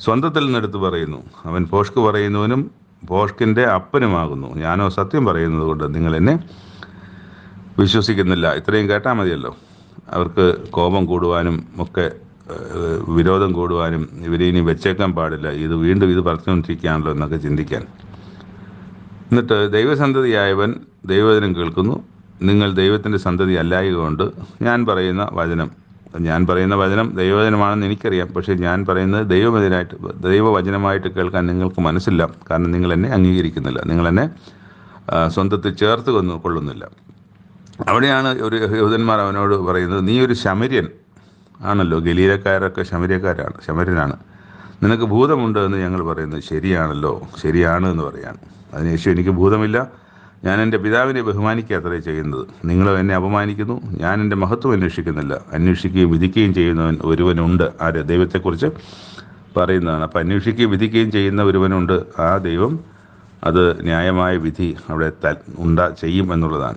സ്വന്തത്തിൽ നിന്നെടുത്ത് പറയുന്നു. അവൻ പോഷ്ക് പറയുന്നവനും പോഷ്കിന്റെ അപ്പനുമാകുന്നു. ഞാനോ സത്യം പറയുന്നത് കൊണ്ട് നിങ്ങൾ എന്നെ വിശ്വസിക്കുന്നില്ല. ഇത്രയും കേട്ടാൽ മതിയല്ലോ. അവർക്ക് കോപം കൂടുവാനും ഒക്കെ വിരോധം കൂടുവാനും ഇവരെ ഇനി വെച്ചേക്കാൻ പാടില്ല. ഇത് വീണ്ടും ഇത് പറഞ്ഞുകൊണ്ടിരിക്കുകയാണല്ലോ എന്നൊക്കെ ചിന്തിക്കാൻ. എന്നിട്ട് ദൈവസന്തതിയായവൻ ദൈവവചനം കേൾക്കുന്നു. നിങ്ങൾ ദൈവത്തിന്റെ സന്തതി അല്ലായതുകൊണ്ട് ഞാൻ പറയുന്ന വചനം ഞാൻ പറയുന്ന വചനം ദൈവവചനമാണെന്ന് എനിക്കറിയാം. പക്ഷേ ഞാൻ പറയുന്നത് ദൈവവചനമായിട്ട് ദൈവവചനമായിട്ട് കേൾക്കാൻ നിങ്ങൾക്ക് മനസ്സില്ല. കാരണം നിങ്ങൾ എന്നെ അംഗീകരിക്കുന്നില്ല. നിങ്ങൾ എന്നെ സ്വന്തത്തിൽ ചേർത്ത് കൊന്നു കൊള്ളുന്നില്ല. അവിടെയാണ് ഒരു യഹൂദന്മാർ അവനോട് പറയുന്നത് നീ ഒരു ശമര്യൻ ആണല്ലോ. ഗലീലക്കാരൊക്കെ ശമര്യക്കാരാണ് ശമരനാണ് നിനക്ക് ഭൂതമുണ്ട് എന്ന് ഞങ്ങൾ പറയുന്നത് ശരിയാണല്ലോ ശരിയാണ് എന്ന് പറയാണ് അതിന് യേശു എനിക്ക് ഭൂതമില്ല. ഞാൻ എന്റെ പിതാവിനെ ബഹുമാനിക്കുക അത്രേ ചെയ്യുന്നത്. നിങ്ങൾ എന്നെ അപമാനിക്കുന്നു. ഞാൻ എന്റെ മഹത്വം അന്വേഷിക്കുന്നില്ല. അന്വേഷിക്കുകയും വിധിക്കുകയും ചെയ്യുന്നവൻ ഒരുവനുണ്ട്. ആര്? ദൈവത്തെക്കുറിച്ച് പറയുന്നതാണ്. അപ്പം അന്വേഷിക്കുകയും വിധിക്കുകയും ചെയ്യുന്ന ഒരുവനുണ്ട്. ആ ദൈവം അത് ന്യായമായ വിധി അവിടെ ഉണ്ടാ ചെയ്യും എന്നുള്ളതാണ്.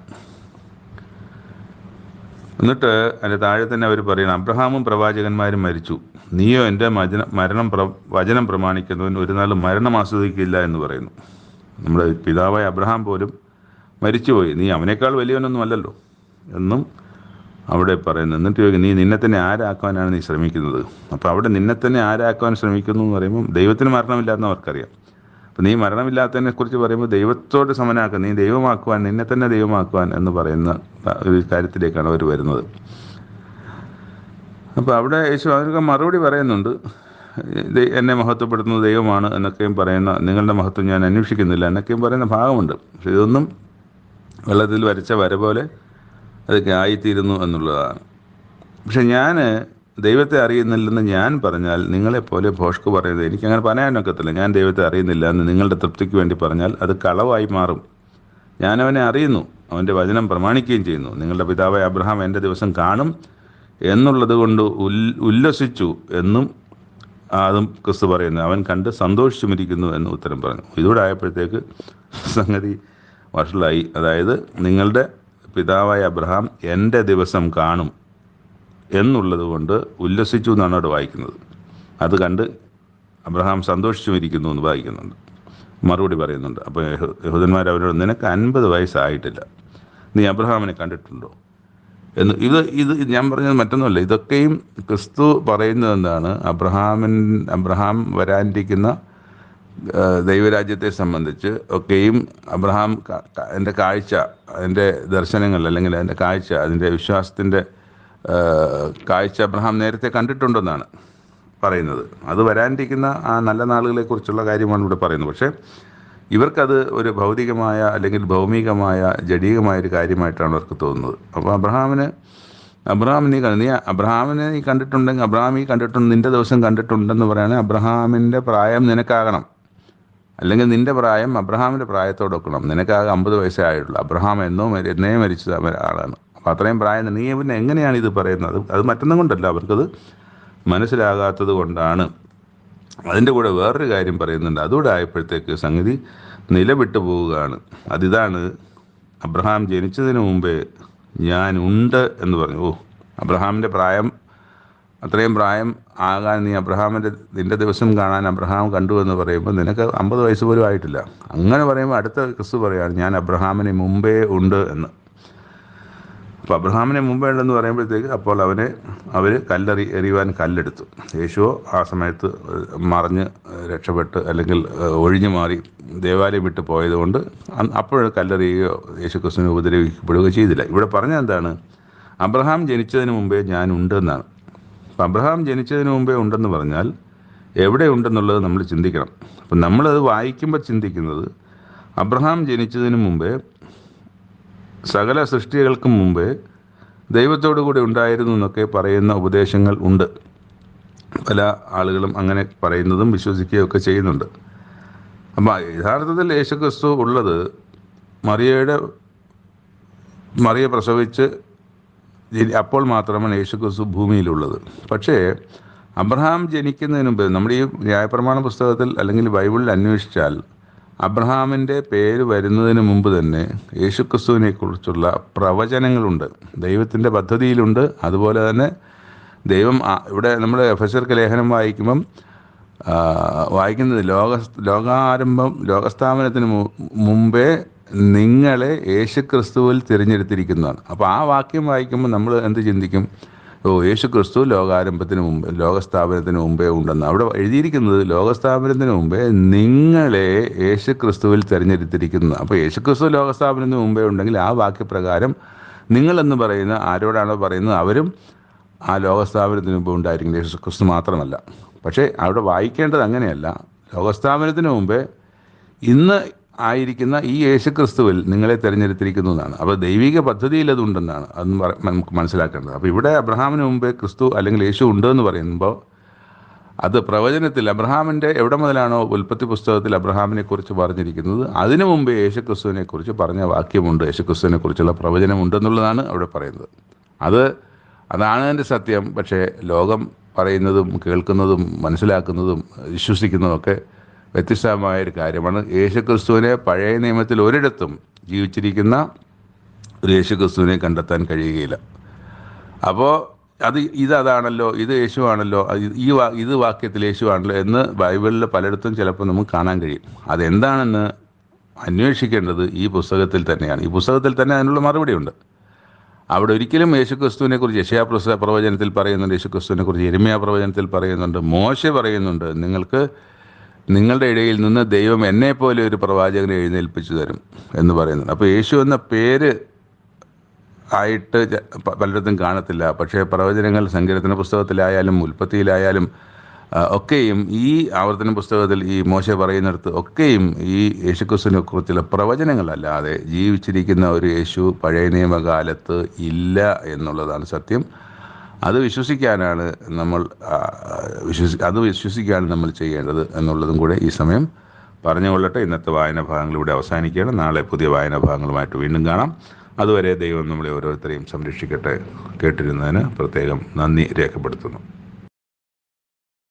എന്നിട്ട് അതിന്റെ താഴെ തന്നെ അവർ പറയണം അബ്രഹാമും പ്രവാചകന്മാരും മരിച്ചു. നീയോ എന്റെ മരണം വചനം പ്രമാണിക്കുന്നവൻ ഒരു നാളും മരണം ആസ്വദിക്കില്ല എന്ന് പറയുന്നു. നമ്മുടെ പിതാവായ അബ്രഹാം പോലും മരിച്ചുപോയി. നീ അവനേക്കാൾ വലിയവനൊന്നും അല്ലല്ലോ. എന്നും അവിടെ പറയുന്നു. എന്നിട്ട് ചോദിക്കും നീ നിന്നെ തന്നെ ആരാക്കാനാണ് നീ ശ്രമിക്കുന്നത്? അപ്പോൾ അവിടെ നിന്നെ തന്നെ ആരാക്കാൻ ശ്രമിക്കുന്നു എന്ന് പറയുമ്പോൾ ദൈവത്തിന് മരണമില്ലാന്ന് അവർക്കറിയാം. അപ്പം നീ മരണമില്ലാത്തതിനെ കുറിച്ച് പറയുമ്പോൾ ദൈവത്തോട് സമനാക്കുക നീ ദൈവമാക്കുവാൻ നിന്നെ തന്നെ ദൈവമാക്കുവാൻ എന്ന് പറയുന്ന ഒരു കാര്യത്തിലേക്കാണ് അവർ വരുന്നത്. അപ്പോൾ അവിടെ യേശു അവർക്ക് മറുപടി പറയുന്നുണ്ട്. എന്നെ മഹത്വപ്പെടുത്തുന്നത് ദൈവമാണ് എന്നൊക്കെയും പറയുന്ന നിങ്ങളുടെ മഹത്വം ഞാൻ അന്വേഷിക്കുന്നില്ല എന്നൊക്കെയും പറയുന്ന ഭാഗമുണ്ട്. പക്ഷെ ഇതൊന്നും വെള്ളത്തിൽ വരച്ച വര പോലെ അതൊക്കെ ആയിത്തീരുന്നു എന്നുള്ളതാണ്. പക്ഷെ ഞാൻ ദൈവത്തെ അറിയുന്നില്ലെന്ന് ഞാൻ പറഞ്ഞാൽ നിങ്ങളെപ്പോലെ ഭോഷ്ക്ക് പറയുന്നത് എനിക്കങ്ങനെ പറയാനൊക്കത്തില്ല ഞാൻ ദൈവത്തെ അറിയുന്നില്ല എന്ന് നിങ്ങളുടെ തൃപ്തിക്ക് വേണ്ടി പറഞ്ഞാൽ അത് കളവായി മാറും. ഞാൻ അവനെ അറിയുന്നു. അവന്റെ വചനം പ്രമാണിക്കുകയും ചെയ്യുന്നു. നിങ്ങളുടെ പിതാവായ അബ്രഹാം എന്റെ ദിവസം കാണും എന്നുള്ളത് കൊണ്ട് ഉല്ലസിച്ചു എന്നും അതും ക്രിസ്തു പറയുന്നു. അവൻ കണ്ട് സന്തോഷിച്ചുമിരിക്കുന്നു എന്ന് ഉത്തരം പറഞ്ഞു. ഇതോടെ ആയപ്പോഴത്തേക്ക് സംഗതി വഷളായി. അതായത് നിങ്ങളുടെ പിതാവായ അബ്രഹാം എന്റെ ദിവസം കാണും എന്നുള്ളത് കൊണ്ട് ഉല്ലസിച്ചു എന്നാണ് അവിടെ വായിക്കുന്നത്. അത് കണ്ട് അബ്രഹാം സന്തോഷിച്ചുമിരിക്കുന്നു എന്ന് വായിക്കുന്നുണ്ട്. മറുപടി പറയുന്നുണ്ട് അപ്പോൾ യഹൂദന്മാർ അവരോട് നിനക്ക് അൻപത് വയസ്സായിട്ടില്ല. നീ അബ്രഹാമിനെ കണ്ടിട്ടുണ്ടോ? എന്ന് ഇത് ഇത് ഞാൻ പറഞ്ഞത് മറ്റൊന്നുമല്ല. ഇതൊക്കെയും ക്രിസ്തു പറയുന്നത് എന്താണ്? അബ്രഹാമിൻ അബ്രഹാം വരാനിരിക്കുന്ന ദൈവരാജ്യത്തെ സംബന്ധിച്ച് ഒക്കെയും അബ്രഹാം ക- കാഴ്ച അതിന്റെ ദർശനങ്ങൾ അല്ലെങ്കിൽ അതിന്റെ കാഴ്ച അതിന്റെ വിശ്വാസത്തിന്റെ കാഴ്ച അബ്രഹാം നേരത്തെ കണ്ടിട്ടുണ്ടെന്നാണ് പറയുന്നത്. അത് വരാനിരിക്കുന്ന ആ നല്ല നാളുകളെ കുറിച്ചുള്ള കാര്യമാണ് ഇവിടെ പറയുന്നത്. പക്ഷേ ഇവർക്കത് ഒരു ഭൗതികമായ അല്ലെങ്കിൽ ഭൗമികമായ ജടീകമായ ഒരു കാര്യമായിട്ടാണ് അവർക്ക് തോന്നുന്നത്. അപ്പോൾ അബ്രഹാമിന് അബ്രഹാമിനെ നീ അബ്രഹാമിനെ നീ കണ്ടിട്ടുണ്ടെങ്കിൽ അബ്രഹാം ഈ കണ്ടിട്ടുണ്ട് നിന്റെ ദിവസം കണ്ടിട്ടുണ്ടെന്ന് പറയുകയാണെങ്കിൽ അബ്രഹാമിന്റെ പ്രായം നിനക്കാകണം. അല്ലെങ്കിൽ നിന്റെ പ്രായം അബ്രഹാമിന്റെ പ്രായത്തോടൊക്കണം നിനക്കാകെ അമ്പത് വയസ്സേ ആയിട്ടുള്ളൂ അബ്രഹാം എന്നോ എന്നേ മരിച്ച ആളാണ്. അപ്പം അത്രയും പ്രായം നീ പിന്നെ എങ്ങനെയാണ് ഇത് പറയുന്നത്? അത് മറ്റൊന്നും കൊണ്ടല്ല അവർക്കത് മനസ്സിലാകാത്തത് കൊണ്ടാണ്. അതിന്റെ കൂടെ വേറൊരു കാര്യം പറയുന്നുണ്ട്. അതുകൂടെ ആയപ്പോഴത്തേക്ക് സംഗതി നിലവിട്ടു പോവുകയാണ്. അതിതാണ് അബ്രഹാം ജനിച്ചതിന് മുമ്പേ ഞാൻ ഉണ്ട് എന്ന് പറഞ്ഞു. ഓ അബ്രഹാമിന്റെ പ്രായം അത്രയും പ്രായം ആകാൻ നീ അബ്രഹാമിന്റെ നിന്റെ ദിവസം കാണാൻ അബ്രഹാം കണ്ടു എന്ന് പറയുമ്പോൾ നിനക്ക് അമ്പത് വയസ്സ് പോലും ആയിട്ടില്ല. അങ്ങനെ പറയുമ്പോൾ അടുത്ത ക്രിസ്തു പറയുകയാണ് ഞാൻ അബ്രഹാമിന് മുമ്പേ ഉണ്ട് എന്ന്. അപ്പോൾ അബ്രഹാമിനെ മുമ്പ് ഉണ്ടെന്ന് പറയുമ്പോഴത്തേക്ക് അപ്പോൾ അവനെ അവർ കല്ലെറി എറിയുവാൻ കല്ലെടുത്തു. യേശുവോ ആ സമയത്ത് മറിഞ്ഞ് രക്ഷപ്പെട്ട് അല്ലെങ്കിൽ ഒഴിഞ്ഞു മാറി ദേവാലയം വിട്ട് പോയതുകൊണ്ട് അപ്പോൾ കല്ലെറിയുകയോ യേശു ക്രിസ്തുവിനെ ഉപദ്രവിക്കപ്പെടുകയോ ചെയ്തില്ല. ഇവിടെ പറഞ്ഞ എന്താണ്? അബ്രഹാം ജനിച്ചതിന് മുമ്പേ ഞാൻ ഉണ്ടെന്നാണ്. അപ്പം അബ്രഹാം ജനിച്ചതിന് മുമ്പേ ഉണ്ടെന്ന് പറഞ്ഞാൽ എവിടെ ഉണ്ടെന്നുള്ളത് നമ്മൾ ചിന്തിക്കണം. അപ്പം നമ്മളത് വായിക്കുമ്പോൾ ചിന്തിക്കുന്നത് അബ്രഹാം ജനിച്ചതിന് മുമ്പേ സകല സൃഷ്ടികൾക്കും മുമ്പേ ദൈവത്തോടു കൂടി ഉണ്ടായിരുന്നു എന്നൊക്കെ പറയുന്ന ഉപദേശങ്ങൾ ഉണ്ട്. പല ആളുകളും അങ്ങനെ പറയുന്നതും വിശ്വസിക്കുകയൊക്കെ ചെയ്യുന്നുണ്ട്. അപ്പം യഥാർത്ഥത്തിൽ യേശുക്രിസ്തു ഉള്ളത് മറിയയുടെ മറിയ പ്രസവിച്ച് അപ്പോൾ മാത്രമാണ് യേശുക്രിസ്തു ഭൂമിയിലുള്ളത്. പക്ഷേ അബ്രഹാം ജനിക്കുന്നതിന് മുമ്പ് നമ്മുടെ ഈ ന്യായപ്രമാണ പുസ്തകത്തിൽ അല്ലെങ്കിൽ ബൈബിളിൽ അന്വേഷിച്ചാൽ അബ്രഹാമിന്റെ പേര് വരുന്നതിന് മുമ്പ് തന്നെ യേശുക്രിസ്തുവിനെ കുറിച്ചുള്ള പ്രവചനങ്ങളുണ്ട്. ദൈവത്തിന്റെ പദ്ധതിയിലുണ്ട്. അതുപോലെ തന്നെ ദൈവം ഇവിടെ നമ്മൾ എഫസർക്ക് ലേഖനം വായിക്കുമ്പം വായിക്കുന്നത് ലോക ലോകാരംഭം ലോകസ്ഥാപനത്തിന് മുമ്പേ നിങ്ങളെ യേശുക്രിസ്തുവിൽ തിരഞ്ഞെടുത്തിരിക്കുന്നതാണ്. അപ്പോൾ ആ വാക്യം വായിക്കുമ്പോൾ നമ്മൾ എന്ത് ചിന്തിക്കും? ഓ യേശു ക്രിസ്തു ലോകാരംഭത്തിന് മുമ്പ് ലോകസ്ഥാപനത്തിന് മുമ്പേ ഉണ്ടെന്ന്. അവിടെ എഴുതിയിരിക്കുന്നത് ലോകസ്ഥാപനത്തിന് മുമ്പേ നിങ്ങളെ യേശു ക്രിസ്തുവിൽ തിരഞ്ഞെടുത്തിരിക്കുന്നു. അപ്പോൾ യേശു ക്രിസ്തു ലോകസ്ഥാപനത്തിന് മുമ്പേ ഉണ്ടെങ്കിൽ ആ വാക്യപ്രകാരം നിങ്ങളെന്ന് പറയുന്ന ആരോടാണോ പറയുന്നത് അവരും ആ ലോകസ്ഥാപനത്തിന് മുമ്പ് ഉണ്ടായിരിക്കും. യേശു ക്രിസ്തു മാത്രമല്ല. പക്ഷേ അവിടെ വായിക്കേണ്ടത് അങ്ങനെയല്ല. ലോകസ്ഥാപനത്തിന് മുമ്പേ ഇന്ന് ആയിരിക്കുന്ന ഈ യേശുക്രിസ്തുവിൽ നിങ്ങളെ തിരഞ്ഞെടുത്തിരിക്കുന്നു എന്നാണ്. അപ്പോൾ ദൈവിക പദ്ധതിയിൽ അതുണ്ടെന്നാണ്. പറ- നമുക്ക് മനസ്സിലാക്കേണ്ടത്. അപ്പോൾ ഇവിടെ അബ്രഹാമിന് മുമ്പേ ക്രിസ്തു അല്ലെങ്കിൽ യേശു ഉണ്ട് എന്ന് പറയുമ്പോൾ അത് പ്രവചനത്തിൽ അബ്രഹാമിന്റെ എവിടെ മുതലാണോ ഉൽപ്പത്തി പുസ്തകത്തിൽ അബ്രഹാമിനെ കുറിച്ച് പറഞ്ഞിരിക്കുന്നത് അതിനു മുമ്പേ യേശുക്രിസ്തുവിനെ കുറിച്ച് പറഞ്ഞ വാക്യമുണ്ട്. യേശുക്രിസ്തുവിനെ കുറിച്ചുള്ള പ്രവചനമുണ്ടെന്നുള്ളതാണ് അവിടെ പറയുന്നത്. അത് അതാണ് എന്റെ സത്യം. പക്ഷേ ലോകം പറയുന്നതും കേൾക്കുന്നതും മനസ്സിലാക്കുന്നതും വിശ്വസിക്കുന്നതും ഒക്കെ വ്യത്യസ്തമായ ഒരു കാര്യമാണ്. യേശുക്രിസ്തുവിനെ പഴയ നിയമത്തിൽ ഒരിടത്തും ജീവിച്ചിരിക്കുന്ന ഒരു യേശുക്രിസ്തുവിനെ കണ്ടെത്താൻ കഴിയുകയില്ല. അപ്പോൾ അത് ഇത് അതാണല്ലോ ഇത് യേശുവാണല്ലോ ഈ വാ ഇത് വാക്യത്തിൽ യേശുവാണല്ലോ എന്ന് ബൈബിളിൽ പലയിടത്തും ചിലപ്പോൾ നമുക്ക് കാണാൻ കഴിയും. അതെന്താണെന്ന് അന്വേഷിക്കേണ്ടത് ഈ പുസ്തകത്തിൽ തന്നെയാണ്. ഈ പുസ്തകത്തിൽ തന്നെ അതിനുള്ള മറുപടിയുണ്ട്. അവിടെ ഒരിക്കലും യേശുക്രിസ്തുവിനെ കുറിച്ച് യശയാ പ്രവചനത്തിൽ പറയുന്നുണ്ട് യേശുക്രിസ്തുവിനെ കുറിച്ച് എരുമയാ പ്രവചനത്തിൽ പറയുന്നുണ്ട് മോശ പറയുന്നുണ്ട് നിങ്ങൾക്ക് നിങ്ങളുടെ ഇടയിൽ നിന്ന് ദൈവം എന്നെപ്പോലെ ഒരു പ്രവാചകനെ എഴുന്നേൽപ്പിച്ചു തരും എന്ന് പറയുന്നുണ്ട് അപ്പോൾ യേശു എന്ന പേര് ആയിട്ട് പലയിടത്തും കാണത്തില്ല. പക്ഷേ പ്രവചനങ്ങൾ സങ്കീർത്തന പുസ്തകത്തിലായാലും ഉൽപ്പത്തിയിലായാലും ഒക്കെയും ഈ ആവർത്തന പുസ്തകത്തിൽ ഈ മോശ പറയുന്നിടത്ത് ഒക്കെയും ഈ യേശുക്രിസ്തുവിനെ കുറിച്ചുള്ള പ്രവചനങ്ങളല്ലാതെ ജീവിച്ചിരിക്കുന്ന ഒരു യേശു പഴയ നിയമകാലത്ത് ഇല്ല എന്നുള്ളതാണ് സത്യം. അത് വിശ്വസിക്കാനാണ് നമ്മൾ വിശ്വസി അത് വിശ്വസിക്കുകയാണ് നമ്മൾ ചെയ്യേണ്ടത് എന്നുള്ളതും കൂടെ ഈ സമയം പറഞ്ഞുകൊള്ളട്ടെ. ഇന്നത്തെ വായന ഭാഗങ്ങൾ ഇവിടെ അവസാനിക്കുകയാണ്. നാളെ പുതിയ വായന ഭാഗങ്ങളുമായിട്ട് വീണ്ടും കാണാം. അതുവരെ ദൈവം നമ്മളെ ഓരോരുത്തരെയും സംരക്ഷിക്കട്ടെ. കേട്ടിരുന്നതിന് പ്രത്യേകം നന്ദി രേഖപ്പെടുത്തുന്നു.